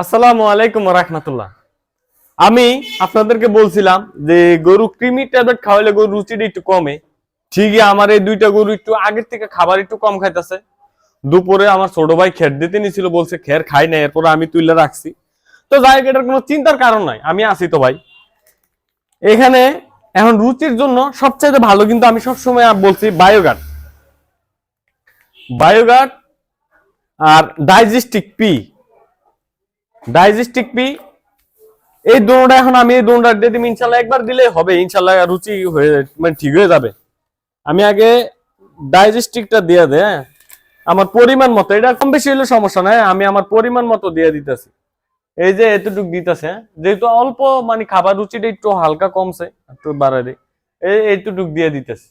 আসসালামু আলাইকুম রাহমাতুল্লাহ। আমি আপনাদেরকে বলছিলাম যে গরু কৃমি ট্যাবলেট খাওয়ালে গরু রুচিটা একটু কমে। ঠিকই আমার এই দুইটা গরু একটু আগের থেকে খাবার একটু কম খাইতেছে। দুপুরে আমার ছোট ভাই খের দিতে নিছিল, বলছে, খের খাই না এরপরে আমি তুলে রাখছি। তো যাই এটার কোনো চিন্তার কারণ নাই, আমি আছি তো ভাই। এখানে এখন রুচির জন্য সবচাইতে ভালো কিন্তু আমি সবসময় বলছি বায়োগার্ড। বায়োগার্ড আর ডাইজেস্টিক পি। Digestic P. এই দোনোটা এখন আমি এই দোনোটা দিয়ে দিম, ইনশাল্লাহ একবার দিলে হবে, ইনশাল্লাহ রুচি হয়ে মানে ঠিক হয়ে যাবে। আমি আগে ডাইজেস্টিকটা দিয়ে দে হ্যাঁ। আমার পরিমাণ মতো, এটা কম বেশি হলে সমস্যা নাই আমি আমার পরিমাণ মতো দিয়ে দিতেছি। এই যে এতটুক দিতেছে হ্যাঁ? যেহেতু অল্প মানে খাবার রুচিটা একটু হালকা কমছে, একটু বাড়াই দিই। এই এইটুক দিয়ে দিতেছি।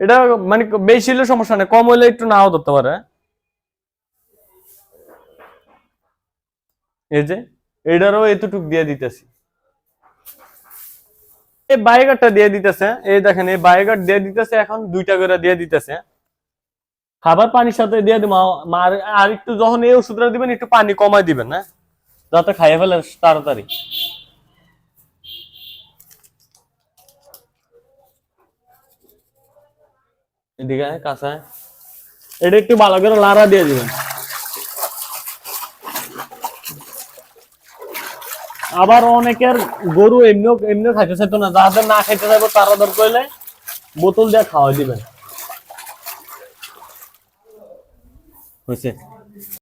এটা মানে বেশি হলে সমস্যা নেই, কম হলে একটু নাও ধরতে পারে এই যে এটারও এতটুক দিয়ে দিতেছি। এই বায়োগারটা দিয়ে দিতেছে, এই দেখেন, এই বায়োগার দিয়ে দিতেছে, এখন দুইটা করে দিয়ে দিতেছে। খাবার পানির সাথে দিয়ে দিব, আর একটু যখন এই ওষুধটা দিবেন, একটু পানি কমাই দিবেন না যাতে খাইয়ে ফেলে তাড়াতাড়ি। এদিকে কাছে এটা একটু ভালো করে লাড়া দিয়ে দিবেন। আবার অনেকের গরু এমনিও এমনিও খাইতে চাইতো না। যাদের না খাইতে চাইব, তারা দর করলে বোতল দিয়ে খাওয়াই দিবেন। হয়েছে